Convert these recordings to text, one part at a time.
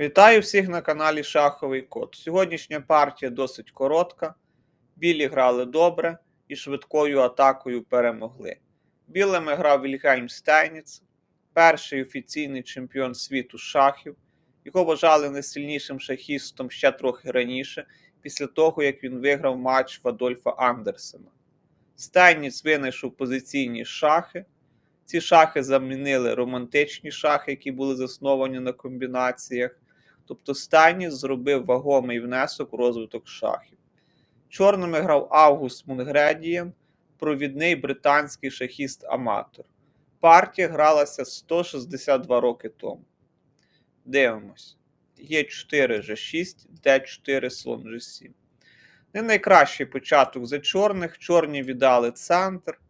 Вітаю всіх на каналі Шаховий Код. Сьогоднішня партія досить коротка. Білі грали добре і швидкою атакою перемогли. Білими грав Вільгельм Стейніц, перший офіційний чемпіон світу шахів. Його вважали найсильнішим шахістом ще трохи раніше, після того як він виграв матч в Адольфа Андерсена. Стейніц винайшов позиційні шахи. Ці шахи замінили романтичні шахи, які були засновані на комбінаціях. Тобто Стайніс зробив вагомий внесок у розвиток шахів. Чорними грав Август Мунгредієн, провідний британський шахіст-аматор. Партія гралася 162 роки тому. Дивимось. Є4 G6, Д4 слон G7. Не найкращий початок за чорних. Чорні віддали центр.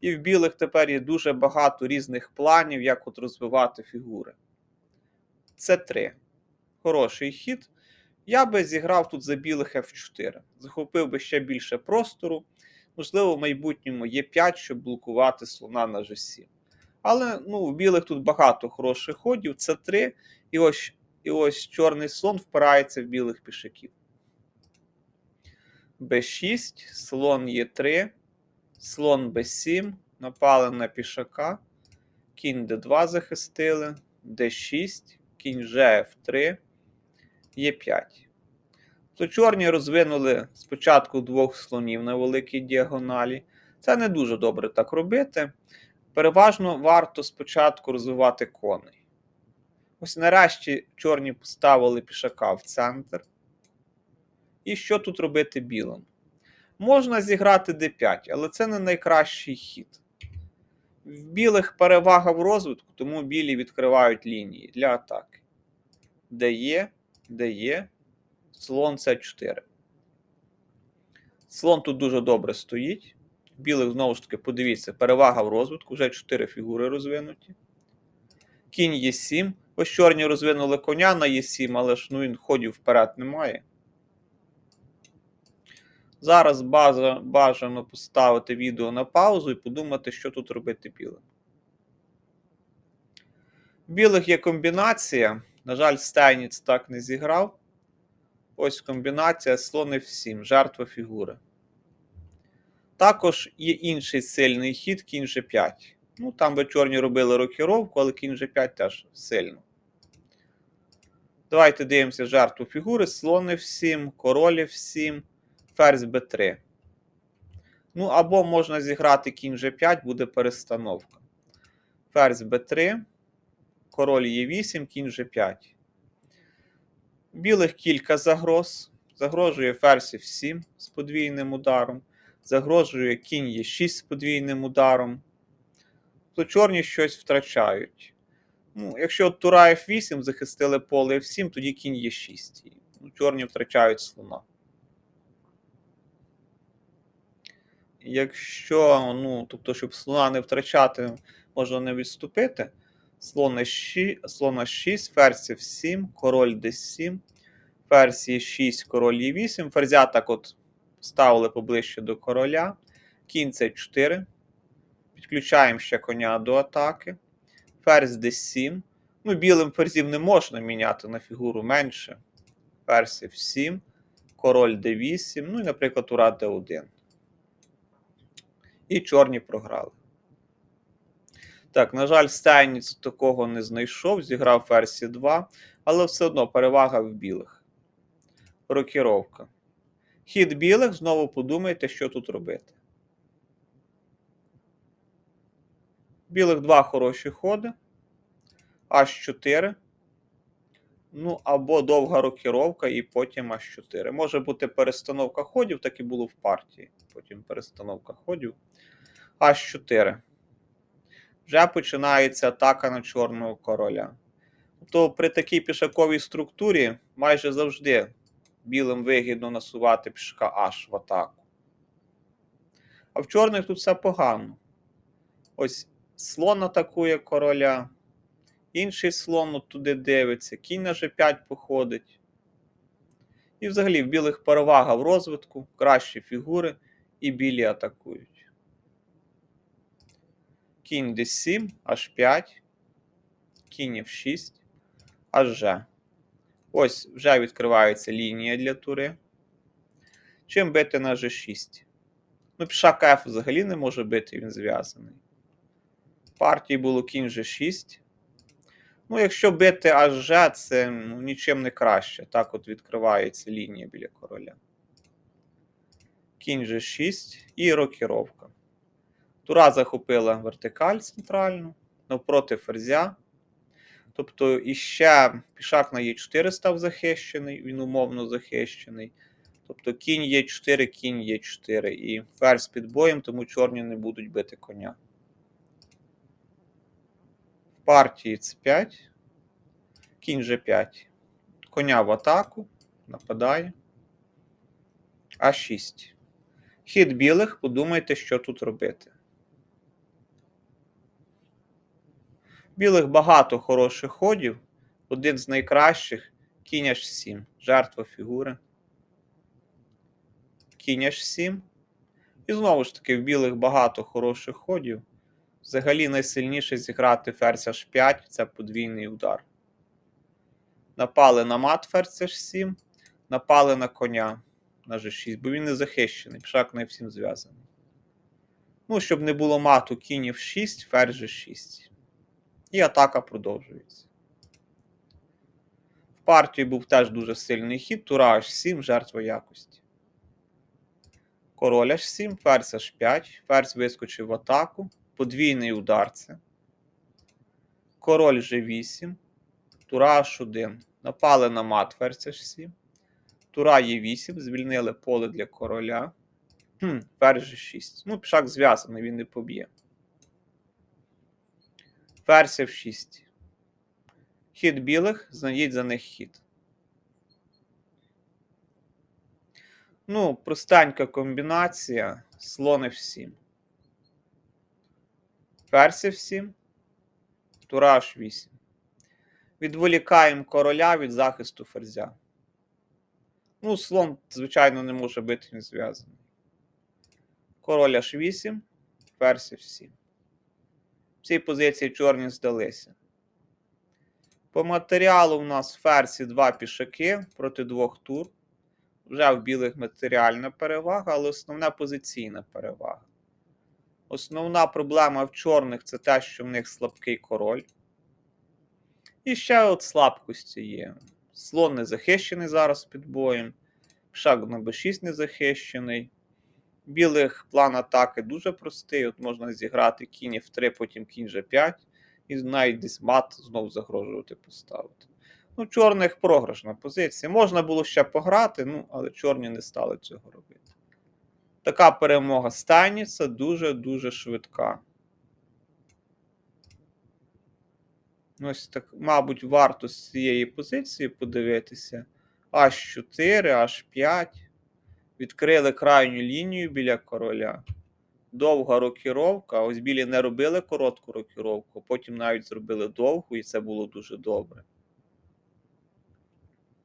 І в білих тепер є дуже багато різних планів, як от розвивати фігури. Це 3 Хороший хід. Я би зіграв тут за білих F4. Захопив би ще більше простору. Можливо, в майбутньому є 5, щоб блокувати слона на G7. Але ну, в білих тут багато хороших ходів. Це 3 І ось і ось чорний слон впирається в білих пішаків. Б6, слон Е3, слон Б7, напали на пішака, кінь Д2 захистили, Д6, кінь Ж3, Е5. То чорні розвинули спочатку двох слонів на великій діагоналі. Це не дуже добре так робити. Переважно варто спочатку розвивати коней. Ось нарешті чорні поставили пішака в центр. І що тут робити білим? Можна зіграти d5, але це не найкращий хід. В білих перевага в розвитку, тому білі відкривають лінії для атаки. Де є, де є, слон С4. Слон тут дуже добре стоїть. Білих, знову ж таки, подивіться, перевага в розвитку, вже 4 фігури розвинуті. Кінь Е7. Ось чорні розвинули коня на Е7, але ж ну, він ходів вперед немає. Зараз бажано поставити відео на паузу і подумати, що тут робити білим. В білих є комбінація. На жаль, Стайніц так не зіграв. Ось комбінація слон F7, жертва фігури. Також є інший сильний хід кінь G5. Ну, там би чорні робили рокіровку, але кінь G5 теж сильно. Давайте дивимося жертву фігури. Слон F7, король F7 ферзь b3. Ну, або можна зіграти кінь g5, буде перестановка. Ферзь b3, король e8, кінь g5. Білих кілька загроз. Загрожує ферзь f7 з подвійним ударом. Загрожує кінь e6 з подвійним ударом. То чорні щось втрачають. Ну, Якщо тура f8 захистили поле f7, тоді кінь e6. Ну, Чорні втрачають слона. Якщо, ну, тобто, щоб слона не втрачати, можна не відступити. Слон 6, слона 6, ферзь F7, король D7, ферзь Е6, король Е8. Ферзя так от ставили поближче до короля. Кінь С4. Підключаємо ще коня до атаки. Ферзь D7. Ну, білим ферзів не можна міняти на фігуру менше. Ферзь F7, король D8, ну і, наприклад, тура D1. І чорні програли. Так, на жаль, Стайніц такого не знайшов, зіграв ферзь 2, але все одно перевага в білих. Рокіровка. Хід білих, знову подумайте, що тут робити. Білих два хороші ходи. H4. Ну, або довга рокіровка, і потім H4. Може бути перестановка ходів, так і було в партії. Потім перестановка ходів. H4. Вже починається атака на чорного короля. Тобто при такій пішаковій структурі майже завжди білим вигідно насувати пішака H в атаку. А в чорних тут все погано. Ось слон атакує короля. Інший слон туди дивиться, кінь на G5 походить. І взагалі в білих перевага в розвитку, кращі фігури, і білі атакують. Кінь d7, h5, кінь f6, hg. Ось вже відкривається лінія для тури. Чим бити на G6? Ну, пішак F взагалі не може бити, він зв'язаний. Партії було кінь G6. Ну, якщо бити аж G, це ну, нічим не краще. Так от відкривається лінія біля короля. Кінь G6 і рокіровка. Тура захопила вертикаль центральну, навпроти ферзя. Тобто іще пішак на Е4 став захищений, він умовно захищений. Тобто кінь Е4, кінь Е4. І ферзь під боєм, тому чорні не будуть бити коня. В партії С5. Кінь G5. Коня в атаку. Нападає. А6. Хід білих, подумайте, що тут робити. Білих багато хороших ходів. Один з найкращих кінь H7. Жертва фігури. Кінь H7. І знову ж таки, в білих багато хороших ходів. Взагалі найсильніше зіграти ферзь H5 це подвійний удар. Напали на мат ферзь H7, напали на коня на G6, бо він не захищений, пішак не всім зв'язаний. Ну, щоб не було мату кінь F6, ферзь G6. І атака продовжується. В партії був теж дуже сильний хід. Тура H7, жертва якості. Король H7, ферзь H5, ферзь вискочив в атаку. Подвійний удар це. Король G8, Тура H1. Напали на мат ферзь H7. Тура Е8, звільнили поле для короля. Хм, Ферзь G6. Ну, пішак зв'язаний, він не поб'є. Ферзь F6. Хід білих, знайдіть за них хід. Ну, простенька комбінація. Слон F7. Ферзь F7. Тура H8. Відволікаємо короля від захисту ферзя. Ну, слон, звичайно, не може він зв'язаний. Король H8, ферзь F7. В цій позиції чорні здалися. По матеріалу у нас ферзь і два пішаки проти двох тур. Вже в білих матеріальна перевага, але основна позиційна перевага. Основна проблема в чорних це те, що в них слабкий король. І ще от слабкості є. Слон не захищений зараз під боєм. Шаг на b6 не захищений. Білих план атаки дуже простий. От можна зіграти кінь F3, потім кінь G5, і навіть десь мат знову загрожувати поставити. Ну, чорних програшна позиція. Можна було ще пограти, ну, але чорні не стали цього робити. Така перемога Станіса дуже-дуже швидка. Ось так, мабуть, варто з цієї позиції подивитися. H4, H5. Відкрили крайню лінію біля короля. Довга рокіровка. Ось білі не робили коротку рокіровку, потім навіть зробили довгу, і це було дуже добре.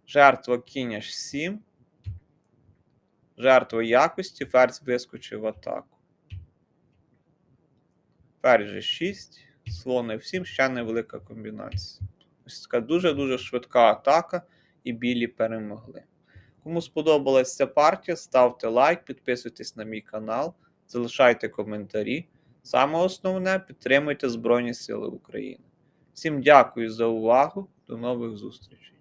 Жертва кінь H7. Жертва якості. Ферзь вискочив в атаку. Ферзь G6. Слон F7, ще невелика комбінація. Ось така дуже-дуже швидка атака, і білі перемогли. Кому сподобалася ця партія, ставте лайк, підписуйтесь на мій канал, залишайте коментарі. Саме основне підтримуйте Збройні Сили України. Всім дякую за увагу. До нових зустрічей!